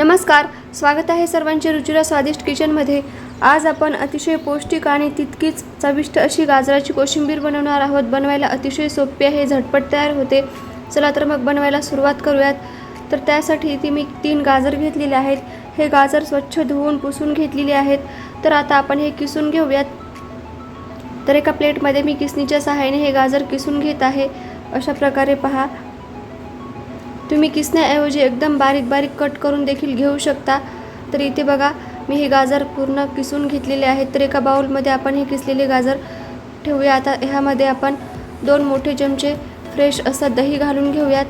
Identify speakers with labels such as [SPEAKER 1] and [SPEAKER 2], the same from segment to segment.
[SPEAKER 1] नमस्कार स्वागत आहे सर्वांचे रुचिरा स्वादिष्ट किचनमध्ये. आज आपण अतिशय पौष्टिक आणि तितकीच चविष्ट अशी गाजराची कोशिंबीर बनवणार आहोत. बनवायला अतिशय सोपी आहे झटपट तयार होते. चला तर मग बनवायला सुरुवात करूयात. तर त्यासाठी इथे मी तीन गाजर घेतलेले आहेत. हे गाजर स्वच्छ धुवून पुसून घेतलेले आहेत. तर आता आपण हे किसून घेऊयात. तर एका प्लेटमध्ये मी किसणीच्या सहाय्याने हे गाजर किसून घेत आहे. अशा प्रकारे पहा. तुम्ही किसण्याऐवजी एकदम बारीक बारीक कट करून देखील घेऊ शकता. तर इथे बघा मी हे गाजर पूर्ण किसून घेतलेले आहेत तर एका बाउलमध्ये आपण हे किसलेले गाजर ठेवूया. आता ह्यामध्ये आपण दोन मोठे चमचे फ्रेश असं दही घालून घेऊयात.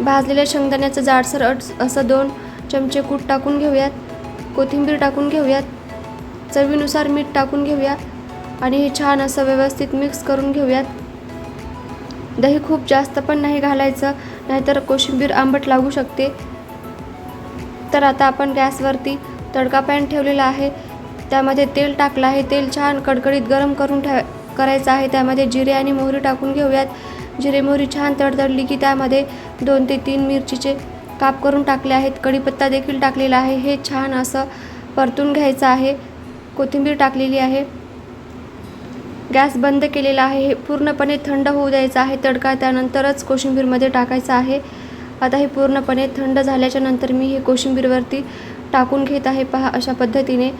[SPEAKER 1] भाजलेल्या शेंगदाण्याचं जाडसर अट असं दोन चमचे कूट टाकून घेऊयात. कोथिंबीर टाकून घेऊयात. चवीनुसार मीठ टाकून घेऊया. आणि हे छान असं व्यवस्थित मिक्स करून घेऊयात. दही खूप जास्त पण नाही घालायचं नाहीतर कोशिंबीर आंबट लागू शकते. तर आता आपण गॅसवरती तडका पॅन ठेवलेला आहे. त्यामध्ये तेल टाकलं आहे. तेल छान कडकडीत गरम करून ठेव करायचं आहे. त्यामध्ये जिरे आणि मोहरी टाकून घेऊयात. जिरे मोहरी छान तडतडली की त्यामध्ये दोन ते तीन मिरचीचे काप करून टाकले आहेत. कढीपत्ता देखील टाकलेला आहे. हे छान असं परतून घ्यायचं आहे. कोथिंबीर टाकलेली आहे. गॅस बंद केलेला आहे. हे पूर्णपणे थंड होऊ द्यायचं आहे. तडका त्यानंतरच कोशिंबीरमध्ये टाकायचा आहे. आता हे पूर्णपणे थंड झाल्याच्यानंतर मी हे कोशिंबीरवरती टाकून घेत आहे. पहा अशा पद्धतीने.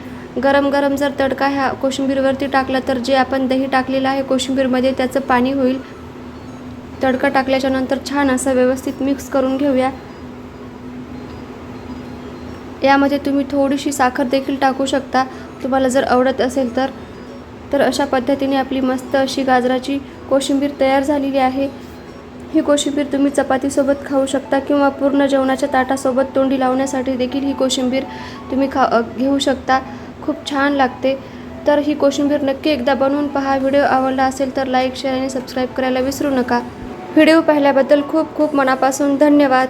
[SPEAKER 1] गरम गरम जर तडका ह्या कोशिंबीरवरती टाकला तर जे आपण दही टाकलेलं आहे कोशिंबीरमध्ये त्याचं पाणी होईल. तडका टाकल्याच्या नंतर छान असं व्यवस्थित मिक्स करून घेऊया. यामध्ये तुम्ही थोडीशी साखर देखील टाकू शकता. तुम्हाला जर आवडत असेल तर तर अशा पद्धतीने आपली मस्त अशी गाजराची कोशिंबीर तयार झालेली आहे. ही कोशिंबीर तुम्ही चपातीसोबत खाऊ शकता किंवा पूर्ण जेवणाच्या ताटासोबत तोंडी लावण्यासाठी देखील ही कोशिंबीर तुम्ही खा घेऊ शकता. खूप छान लागते. तर ही कोशिंबीर नक्की एकदा बनवून पहा. व्हिडिओ आवडला असेल तर लाईक शेअर आणि सबस्क्राईब करायला विसरू नका. व्हिडिओ पाहिल्याबद्दल खूप खूप मनापासून धन्यवाद.